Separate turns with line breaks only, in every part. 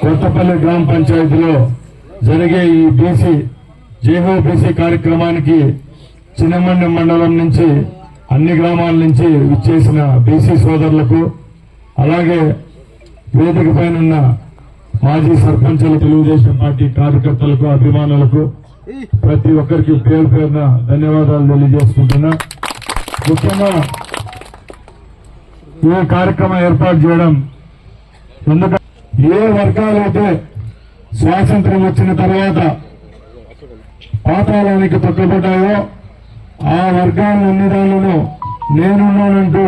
కొత్తపల్లి గ్రామ పంచాయతీలో జరిగే ఈ బీసీ జేహోబీసీ కార్యక్రమానికి చిన్నమండి మండలం నుంచి అన్ని గ్రామాల నుంచి విచ్చేసిన బీసీ సోదరులకు అలాగే వేదిక పైన ఉన్న మాజీ సర్పంచులు తెలుగుదేశం పార్టీ కార్యకర్తలకు అభిమానులకు ప్రతి ఒక్కరికి పేరు పేరున ధన్యవాదాలు తెలియజేసుకుంటున్నా. ముఖ్యంగా ఈ కార్యక్రమం ఏర్పాటు చేయడం ఎందుకంటే ఏ వర్గాలైతే స్వాతంత్రం వచ్చిన తర్వాత పాతాళానికి తొక్కబడ్డాయో ఆ వర్గాలన్ని దానిలోనూ నేనున్నానంటూ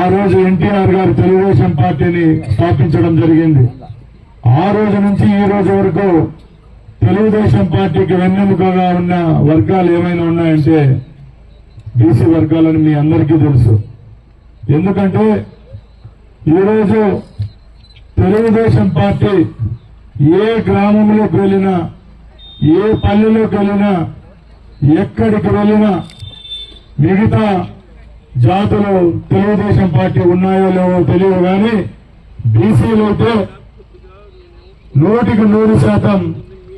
ఆ రోజు ఎన్టీఆర్ గారు తెలుగుదేశం పార్టీని స్థాపించడం జరిగింది. ఆ రోజు నుంచి ఈ రోజు వరకు తెలుగుదేశం పార్టీకి వెన్నెముకగా ఉన్న వర్గాలు ఏమైనా ఉన్నాయంటే బీసీ వర్గాలని మీ అందరికీ తెలుసు. ఎందుకంటే ఈరోజు తెలుగుదేశం పార్టీ ఏ గ్రామంలోకి వెళ్ళినా ఏ పల్లెలోకి వెళ్ళినా ఎక్కడికి వెళ్ళినా మిగతా జాతులు తెలుగుదేశం పార్టీ ఉన్నాయో లేవో తెలియదు కానీ బీసీలు అయితే నూటికి నూరు శాతం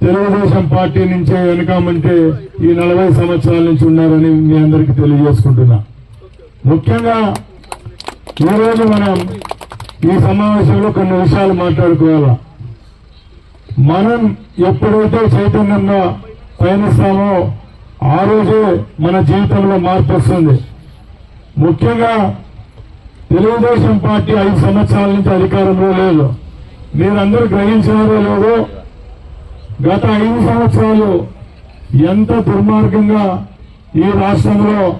తెలుగుదేశం పార్టీ నుంచే వెనుకామంటే ఈ నలభై సంవత్సరాల నుంచి ఉన్నారని మీ అందరికీ తెలియజేసుకుంటున్నా. ముఖ్యంగా ఈరోజు మనం ఈ సమావేశంలో కొన్ని విషయాలు మాట్లాడుకోవాలా? మనం ఎప్పుడైతే చైతన్యంగా పయనిస్తామో ఆ రోజే మన జీవితంలో మార్పు వస్తుంది. ముఖ్యంగా తెలుగుదేశం పార్టీ ఐదు సంవత్సరాల నుంచి అధికారంలో లేదు. మీరందరూ గ్రహించినారో లేదో గత ఐదు సంవత్సరాలు ఎంత దుర్మార్గంగా ఈ రాష్ట్రంలో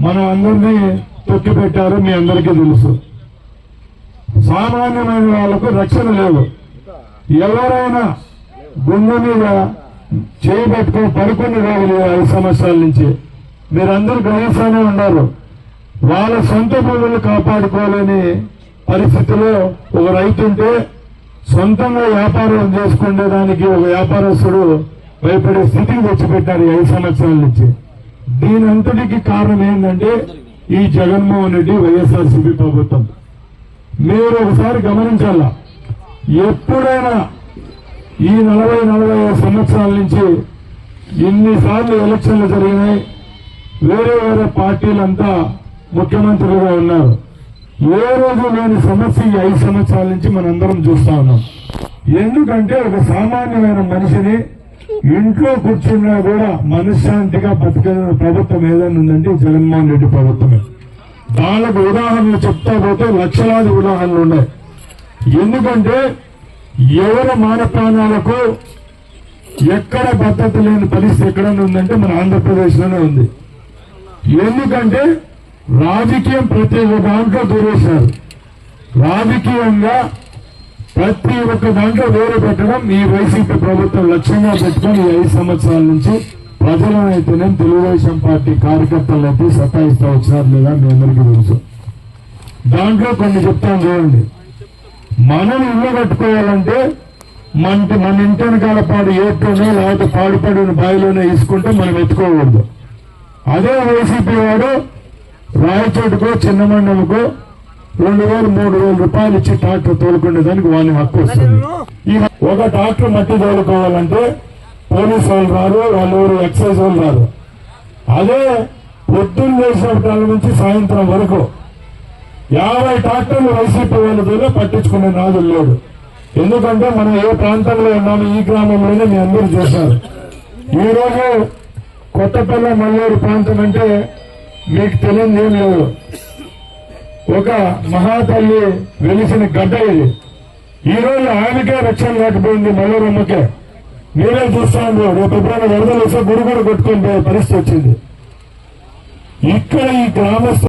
మనం అందరినీ తొక్కిపెట్టారో మీ అందరికీ తెలుసు. సామాన్యమైన వాళ్ళకు రక్షణ లేదు. ఎవరైనా గుండె మీద చేయి పెట్టుకొని పడుకుని రోజులు ఐదు సంవత్సరాల నుంచి. మీరందరూ గ్రహిస్తూనే ఉన్నారు. వాళ్ళ సొంత భూములు కాపాడుకోలేని పరిస్థితిలో ఒక రైతు ఉంటే సొంతంగా వ్యాపారం చేసుకునే దానికి ఒక వ్యాపారస్తుడు భయపడే స్థితికి తెచ్చిపెట్టారు ఐదు సంవత్సరాల నుంచి. దీని అంతటికి కారణం ఏంటంటే ఈ జగన్మోహన్ రెడ్డి వైఎస్ఆర్సీపీ ప్రభుత్వం. మీరు ఒకసారి గమనించాలా. ఎప్పుడైనా ఈ నలభై నలభై సంవత్సరాల నుంచి ఇన్నిసార్లు ఎలక్షన్లు జరిగినాయి. వేరే వేరే పార్టీలంతా ముఖ్యమంత్రులుగా ఉన్నారు. ఏ రోజు లేని సమస్య ఈ ఐదు సంవత్సరాల నుంచి మనందరం చూస్తా ఉన్నాం. ఎందుకంటే ఒక సామాన్యమైన మనిషిని ఇంట్లో కూర్చున్నా కూడా మనశ్శాంతిగా బతికే ప్రభుత్వం ఏదైనా ఉందంటే జగన్మోహన్ రెడ్డి ప్రభుత్వమే. దానికి ఉదాహరణలు చెప్తా పోతే లక్షలాది ఉదాహరణలు ఉన్నాయి. ఎందుకంటే ఎవరి మాన ప్రాణాలకు ఎక్కడ భద్రత లేని పరిస్థితి ఎక్కడన్నా ఉందంటే మన ఆంధ్రప్రదేశ్లోనే ఉంది. ఎందుకంటే రాజకీయం ప్రతి ఒక్క దాంట్లో దూరేశారు. రాజకీయంగా ప్రతి ఒక్క దాంట్లో వేరు పెట్టడం ఈ వైసీపీ ప్రభుత్వం లక్ష్యంగా పెట్టుకొని ఈ ఐదు సంవత్సరాల నుంచి ప్రజలను అయితేనే తెలుగుదేశం పార్టీ కార్యకర్తలు అయితే సతాయిస్తా వచ్చినారు లేదా మీ అందరికీ తెలుసు. దాంట్లో కొన్ని చెప్తాను చూడండి. మనం ఇల్లు కట్టుకోవాలంటే మన మన ఇంటి వెనకాల పాడు ఏట్లోనే లేకపోతే పాడుపడిన బావిలోనే తీసుకుంటే మనం ఎత్తుకోకూడదు. అదే వైసీపీ వాడు రాయచోటుకో చిన్న మండలకో రెండు వేలు మూడు వేల రూపాయలు ఇచ్చి ట్రాక్టర్ తోలుకునే దానికి వాని హక్కు వస్తుంది. ఒక ట్రాక్టర్ మట్టి తోలుకోవాలంటే పోలీసు వాళ్ళు రారు వాళ్ళు ఎక్సైజ్ వాళ్ళు రారు. అదే పొద్దున్న వేసినప్పటి నుంచి సాయంత్రం వరకు యాభై ట్రాక్టర్లు వైసీపీ వాళ్ళతోనే పట్టించుకునే నాదులు లేడు. ఎందుకంటే మనం ఏ ప్రాంతంలో ఉన్నామో ఈ గ్రామంలోనే మీ అందరూ చూశారు. ఈ రోజు మల్లూరు ప్రాంతం అంటే మీకు తెలియదు ఏం లేదు. ఒక మహాతల్లి వెలిసిన గడ్డ ఇది. ఈ రోజు ఆమెకే రక్షణ లేకపోయింది మల్లూరమ్మకే. మీరే చూస్తాను. రేపు ఎప్పుడైనా వరదలు వస్తే గుడి కూడా కొట్టుకొని పరిస్థితి వచ్చింది. ఇక్కడ ఈ గ్రామస్థ